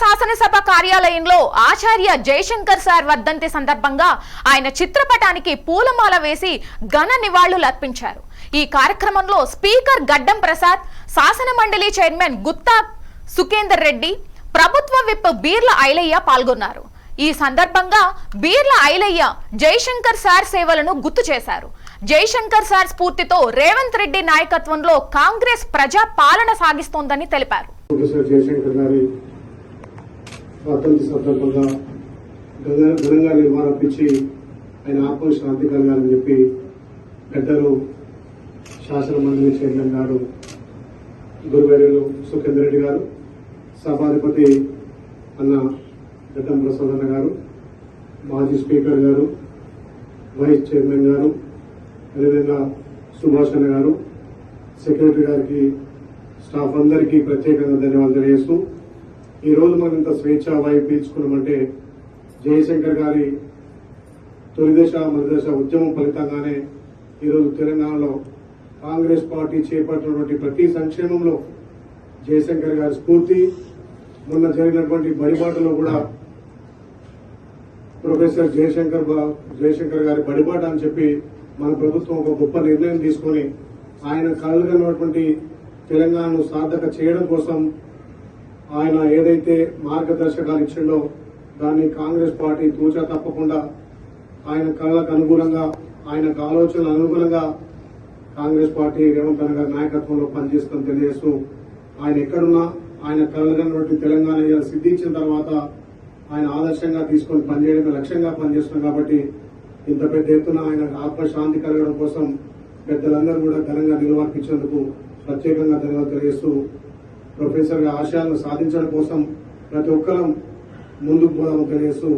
శాసనసభ కార్యాలయంలో ఆచార్య జయశంకర్ సార్ వర్ధంతి సందర్భంగా ఆయన చిత్రపటానికి పూలమాల వేసి ఘన నివాళులు అర్పించారు ఈ కార్యక్రమంలో స్పీకర్ గడ్డం ప్రసాద్ శాసన మండలి చైర్మన్ గుత్తా సుఖేందర్ రెడ్డి ప్రభుత్వ విప్ బీర్ల ఐలయ్య పాల్గొన్నారు. ఈ సందర్భంగా బీర్ల ఐలయ్య జయశంకర్ సార్ సేవలను గుర్తు చేశారు. జయశంకర్ సార్ స్ఫూర్తితో రేవంత్ రెడ్డి నాయకత్వంలో కాంగ్రెస్ ప్రజా పాలన సాగిస్తోందని తెలిపారు. ప్రొఫెసర్ జయశంకర్ స్వాతంత్ర సందర్భంగా ఘనంగా నిర్మాణించి ఆయన ఆత్మ శాంతి కలగాలని చెప్పి పెద్దలు శాసనమండలి చైర్మన్ గారు గురువేరులు సుఖేందర్ రెడ్డి గారు సభాధిపతి అన్న గడ్డం ప్రసాదన్న గారు మాజీ స్పీకర్ గారు వైస్ చైర్మన్ గారు అదేవిధంగా సుభాష్ అన్న గారు సెక్రటరీ గారికి స్టాఫ్ అందరికీ ప్రత్యేకంగా ధన్యవాదాలు తెలియజేస్తూ ఈ రోజు మనం ఇంత స్వేచ్ఛ వాయు పీల్చుకున్నామంటే జయశంకర్ గారి తొలిదశ మరుదశ ఉద్యమం ఫలితంగానే ఈరోజు తెలంగాణలో కాంగ్రెస్ పార్టీ చేపట్టినటువంటి ప్రతి సంక్షేమంలో జయశంకర్ గారి స్ఫూర్తి. మొన్న జరిగినటువంటి బడిబాటలో కూడా ప్రొఫెసర్ జయశంకర్ జయశంకర్ గారి బడిబాట అని చెప్పి మన ప్రభుత్వం ఒక గొప్ప నిర్ణయం తీసుకొని ఆయన కలగనటువంటి తెలంగాణను సార్థక చేయడం కోసం ఆయన ఏదైతే మార్గదర్శకాలు ఇచ్చిండో దాన్ని కాంగ్రెస్ పార్టీ తూచా తప్పకుండా ఆయన కళలకు అనుగుణంగా ఆయనకు ఆలోచనలు అనుగుణంగా కాంగ్రెస్ పార్టీ రేవంత్ రెడ్డి గారి నాయకత్వంలో పనిచేస్తుందని తెలియజేస్తూ ఆయన ఎక్కడున్నా ఆయన కలగనటువంటి తెలంగాణ ఇలా సిద్ధించిన తర్వాత ఆయన ఆదర్శంగా తీసుకొని పనిచేయడమే లక్ష్యంగా పనిచేస్తున్నాం కాబట్టి ఇంత పెద్ద ఎత్తున ఆయన ఆత్మశాంతి కలగడం కోసం పెద్దలందరూ కూడా ఘనంగా నిలువర్పించేందుకు ప్రత్యేకంగా ధన్యవాదాలు తెలియజేస్తూ ప్రొఫెసర్గా ఆశయాలను సాధించడం కోసం ప్రతి ఒక్కరం ముందుకు పోదాము తెలియజేస్తూ